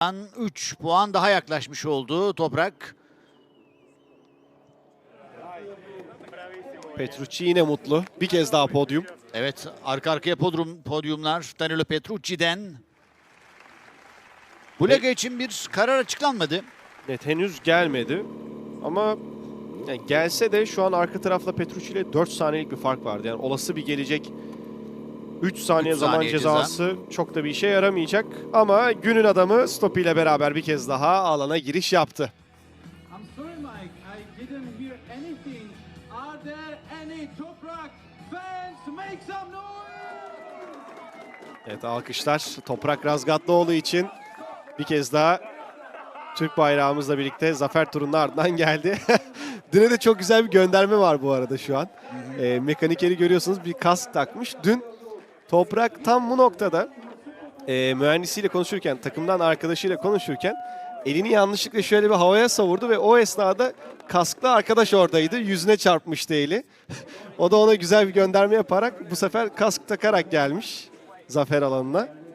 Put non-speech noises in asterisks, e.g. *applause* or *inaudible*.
3 puan daha yaklaşmış oldu Toprak. Petrucci yine mutlu. Bir kez daha podyum. Evet arka arkaya podyum, podyumlar Danilo Petrucci'den. Bu lega için bir karar açıklanmadı. Evet henüz gelmedi. Ama yani gelse de şu an arka tarafla Petrucci ile 4 saniyelik bir fark vardı. Yani olası bir gelecek 3 saniye Üç zaman saniye ceza. cezası çok da bir işe yaramayacak. Ama günün adamı Stopi ile beraber bir kez daha alana giriş yaptı. Evet alkışlar Toprak Razgatlıoğlu için bir kez daha Türk bayrağımızla birlikte zafer turunun ardından geldi. *laughs* Dün'e de çok güzel bir gönderme var bu arada şu an. Ee, mekanikeri görüyorsunuz bir kask takmış. Dün Toprak tam bu noktada e, mühendisiyle konuşurken, takımdan arkadaşıyla konuşurken elini yanlışlıkla şöyle bir havaya savurdu ve o esnada kasklı arkadaş oradaydı. Yüzüne çarpmıştı eli. *laughs* o da ona güzel bir gönderme yaparak bu sefer kask takarak gelmiş zafer alanına.